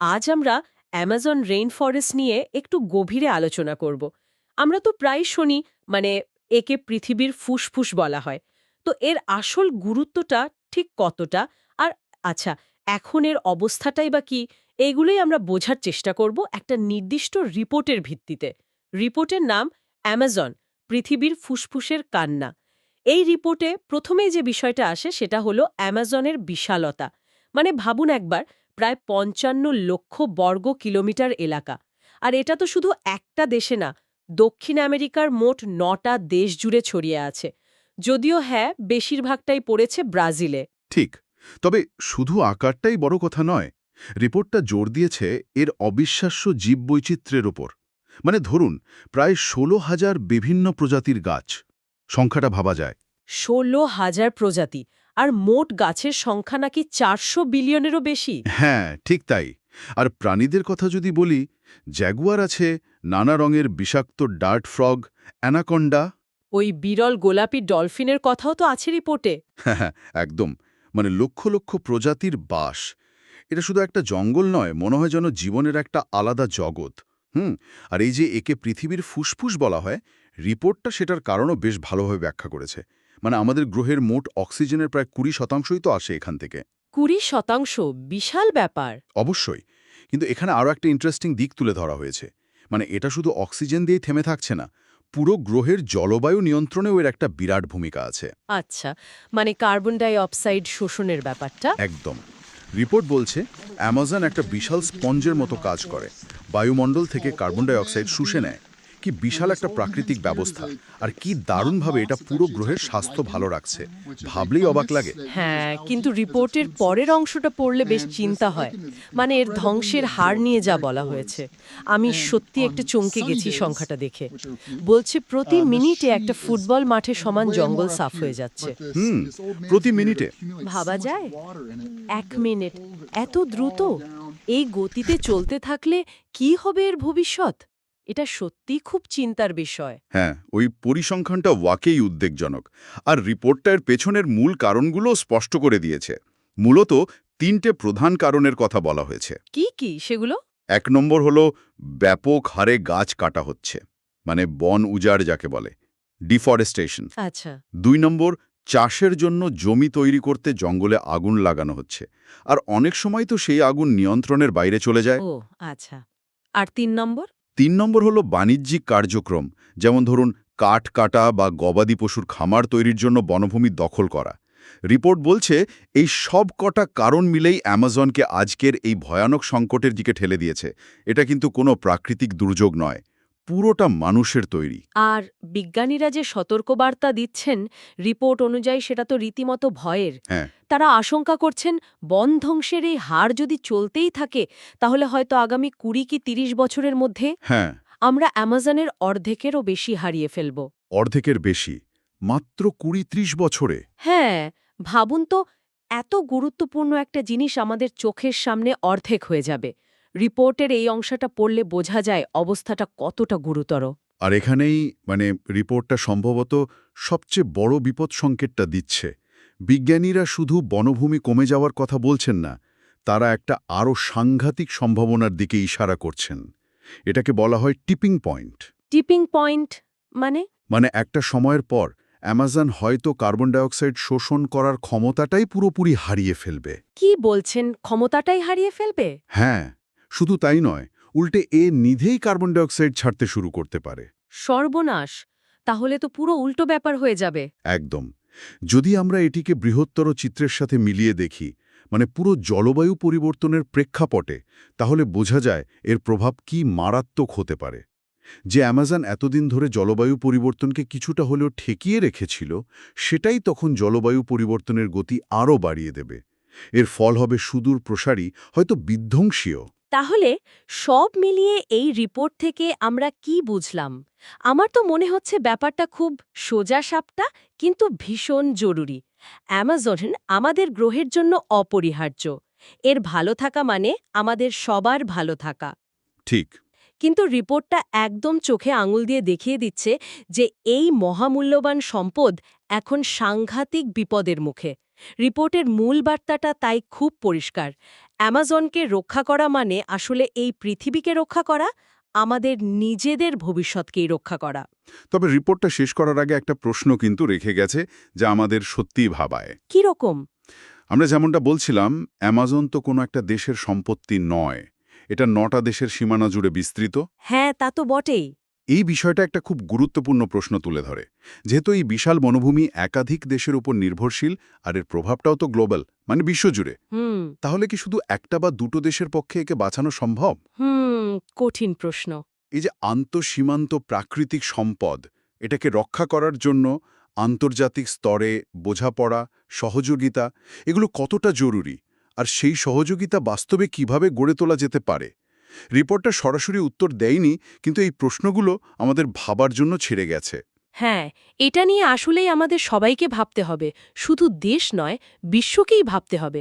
আজ আমরা Amazon rain forest নিয়ে একটু গভীরে আলোচনা করব। আমরা তো প্রায় শুনি মানে একে পৃথিবীর ফুসফুস বলা হয়। তো এর আসল গুরুত্বটা ঠিক কতটা? আর আচ্ছা এখন এর অবস্থাটাই বা কি? এগুলোই আমরা বোঝার চেষ্টা করব একটা নির্দিষ্ট রিপোর্টের ভিত্তিতে। রিপোর্টের নাম অ্যামাজন, পৃথিবীর ফুসফুসের কান্না। এই রিপোর্টে প্রথমেই যে বিষয়টা আসে সেটা হলো অ্যামাজনের বিশালতা। মানে ভাবুন একবার প্রায় পঞ্চান্ন লক্ষ বর্গ কিলোমিটার এলাকা। আর এটা তো শুধু একটা দেশে না দক্ষিণ আমেরিকার মোট নটা দেশ জুড়ে ছড়িয়ে আছে। যদিও হ্যাঁ বেশিরভাগটাই পড়েছে ব্রাজিলে। ঠিক তবে শুধু আকারটাই বড় কথা নয় রিপোর্টটা জোর দিয়েছে এর অবিশ্বাস্য জীববৈচিত্র্যের ওপর। মানে ধরুন প্রায় ষোলো হাজার বিভিন্ন প্রজাতির গাছ সংখ্যাটা ভাবা যায়। ষোলো হাজার প্রজাতি আর মোট গাছের সংখ্যা নাকি চারশো বিলিয়নেরও বেশি। হ্যাঁ ঠিক তাই। আর প্রাণীদের কথা যদি বলি জ্যাগুয়ার আছে নানা রঙের বিষাক্ত ডার্ট ফ্রগ অ্যানাকন্ডা। ওই বিরল গোলাপি ডলফিনের কথাও তো আছে রিপোর্টে। হ্যাঁ একদম। মানে লক্ষ লক্ষ প্রজাতির বাস। এটা শুধু একটা জঙ্গল নয় মনে হয় যেন জীবনের একটা আলাদা জগৎ। হুম আর এই যে একে পৃথিবীর ফুসফুস বলা হয় রিপোর্টটা সেটার কারণও বেশ ভালোভাবে ব্যাখ্যা করেছে। মানে আমাদের গ্রহের মোট অক্সিজেনের প্রায় কুড়ি শতাংশই তো আসে এখান থেকে। কুড়ি শতাংশ? বিশাল ব্যাপার। অবশ্যই। কিন্তু এখানে আরও একটা ইন্টারেস্টিং দিক তুলে ধরা হয়েছে। মানে এটা শুধু অক্সিজেন দিয়েই থেমে থাকছে না পুরো গ্রহের জলবায়ু নিয়ন্ত্রণেও এর একটা বিরাট ভূমিকা আছে। আচ্ছা মানে কার্বন ডাই অক্সাইড শোষণের ব্যাপারটা? একদম। রিপোর্ট বলছে অ্যামাজন একটা বিশাল স্পঞ্জের মতো কাজ করে। বায়ুমণ্ডল থেকে কার্বন ডাই অক্সাইড শুষে নেয়। কি বিশাল একটা প্রাকৃতিক ব্যবস্থা। আর কি দারুণভাবে এটা পুরো গ্রহের স্বাস্থ্য ভালো রাখছে। ভাবলেই অবাক লাগে। হ্যাঁ কিন্তু রিপোর্টের পরের অংশটা পড়লে বেশ চিন্তা হয়। মানে এর ধ্বংসের হার নিয়ে যা বলা হয়েছে। আমি সত্যি একটা চমকে গেছি সংখ্যাটা দেখে। বলছে প্রতি মিনিটে একটা ফুটবল মাঠে সমান জঙ্গল সাফ হয়ে যাচ্ছে। হুম প্রতি মিনিটে। ভাবা যায়? এক মিনিট এত দ্রুত? এই গতিতে চলতে থাকলে কি হবে এর ভবিষ্যৎ? এটা সত্যি খুব চিন্তার বিষয়। হ্যাঁ ওই পরিসংখ্যানটা ওয়াকেই উদ্বেগজনক। আর রিপোর্টটার পেছনের মূল কারণগুলো স্পষ্ট করে দিয়েছে। মূলত তিনটে প্রধান কারণের কথা বলা হয়েছে। কি কি? সেগুলো? এক নম্বর হলো ব্যাপক হারে গাছ কাটা হচ্ছে। মানে বন উজাড় যাকে বলে ডিফরেস্টেশন। আচ্ছা। দুই নম্বর চাষের জন্য জমি তৈরি করতে জঙ্গলে আগুন লাগানো হচ্ছে। আর অনেক সময় তো সেই আগুন নিয়ন্ত্রণের বাইরে চলে যায়। ও আচ্ছা। আর তিন নম্বর? তিন নম্বর হলো বাণিজ্যিক কার্যক্রম, যেমন ধরুন কাঠ কাটা বা গবাদি পশুর খামার তৈরির জন্য বনভূমি দখল করা। রিপোর্ট বলছে, এই সব কটা কারণ মিলেই অ্যামাজনকে আজকের এই ভয়ানক সংকটের দিকে ঠেলে দিয়েছে। এটা কিন্তু কোনো প্রাকৃতিক দুর্যোগ নয়। পুরোটা মানুষের তৈরি। আর বিজ্ঞানীরা যে সতর্কবার্তা দিচ্ছেন রিপোর্ট অনুযায়ী সেটা তো রীতিমতো ভয়ের। হ্যাঁ। তারা আশঙ্কা করছেন বন ধ্বংসের এই হার যদি চলতেই থাকে তাহলে হয়তো আগামী কুড়ি কি তিরিশ বছরের মধ্যে হ্যাঁ। আমরা অ্যামাজনের অর্ধেকেরও বেশি হারিয়ে ফেলব। অর্ধেকের বেশি? মাত্র কুড়ি ত্রিশ বছরে? হ্যাঁ ভাবুন তো এত গুরুত্বপূর্ণ একটা জিনিস আমাদের চোখের সামনে অর্ধেক হয়ে যাবে। রিপোর্টের এই অংশটা পড়লে বোঝা যায় অবস্থাটা কতটা গুরুতর। আর এখানেই মানে রিপোর্টটা সম্ভবত সবচেয়ে বড় বিপদ সংকেতটা দিচ্ছে। বিজ্ঞানীরা শুধু বনভূমি কমে যাওয়ার কথা বলছেন না তারা একটা আরও সাংঘাতিক সম্ভাবনার দিকে ইশারা করছেন। এটাকে বলা হয় টিপিং পয়েন্ট। টিপিং পয়েন্ট মানে? মানে একটা সময়ের পর অ্যামাজন হয়তো কার্বন ডাইঅক্সাইড শোষণ করার ক্ষমতাটাই পুরোপুরি হারিয়ে ফেলবে। কি বলছেন? ক্ষমতাটাই হারিয়ে ফেলবে? হ্যাঁ। শুধু তাই নয় উল্টে এ নিধেই কার্বন ডাইঅক্সাইড ছাড়তে শুরু করতে পারে। সর্বনাশ! তাহলে তো পুরো উল্টো ব্যাপার হয়ে যাবে। একদম। যদি আমরা এটিকে বৃহত্তর চিত্রের সাথে মিলিয়ে দেখি মানে পুরো জলবায়ু পরিবর্তনের প্রেক্ষাপটে তাহলে বোঝা যায় এর প্রভাব কি মারাত্মক হতে পারে। যে অ্যামাজন এতদিন ধরে জলবায়ু পরিবর্তনকে কিছুটা হলেও ঠেকিয়ে রেখেছিল সেটাই তখন জলবায়ু পরিবর্তনের গতি আরও বাড়িয়ে দেবে। এর ফল হবে সুদূর প্রসারী হয়তো বিধ্বংসীয় তাহলে সব মিলিয়ে এই রিপোর্ট থেকে আমরা কি বুঝলাম? আমার তো মনে হচ্ছে ব্যাপারটা খুব সোজা সাপটা কিন্তু ভীষণ জরুরি। অ্যামাজন আমাদের গ্রহের জন্য অপরিহার্য। এর ভালো থাকা মানে আমাদের সবার ভালো থাকা। ঠিক। কিন্তু রিপোর্টটা একদম চোখে আঙুল দিয়ে দেখিয়ে দিচ্ছে যে এই মহামূল্যবান সম্পদ এখন সাংঘাতিক বিপদের মুখে। রিপোর্টের মূল বার্তাটা তাই খুব পরিষ্কার। অ্যামাজনকে রক্ষা করা মানে আসলে এই পৃথিবীকে রক্ষা করা আমাদের নিজেদের ভবিষ্যৎকেই রক্ষা করা। তবে রিপোর্টটা শেষ করার আগে একটা প্রশ্ন কিন্তু রেখে গেছে যা আমাদের সত্যিই ভাবায়। কি রকম? আমরা যেমনটা বলছিলাম অ্যামাজন তো কোনো একটা দেশের সম্পত্তি নয়। এটা নটা দেশের সীমানা জুড়ে বিস্তৃত। হ্যাঁ তা তো বটেই। এই বিষয়টা একটা খুব গুরুত্বপূর্ণ প্রশ্ন তুলে ধরে। যেহেতু এই বিশাল বনভূমি একাধিক দেশের উপর নির্ভরশীল আর এর প্রভাবটাও তো গ্লোবাল মানে বিশ্বজুড়ে। তাহলে কি শুধু একটা বা দুটো দেশের পক্ষে একে বাঁচানো সম্ভব? কঠিন প্রশ্ন। এই যে আন্তঃসীমান্ত প্রাকৃতিক সম্পদ এটাকে রক্ষা করার জন্য আন্তর্জাতিক স্তরে বোঝাপড়া সহযোগিতা এগুলো কতটা জরুরি? আর সেই সহযোগিতা বাস্তবে কীভাবে গড়ে তোলা যেতে পারে? রিপোর্টটা সরাসরি উত্তর দেয়নি, কিন্তু এই প্রশ্নগুলো আমাদের ভাবার জন্য ছেড়ে গেছে। হ্যাঁ এটা নিয়ে আসলেই আমাদের সবাইকে ভাবতে হবে। শুধু দেশ নয়, বিশ্বকেই ভাবতে হবে।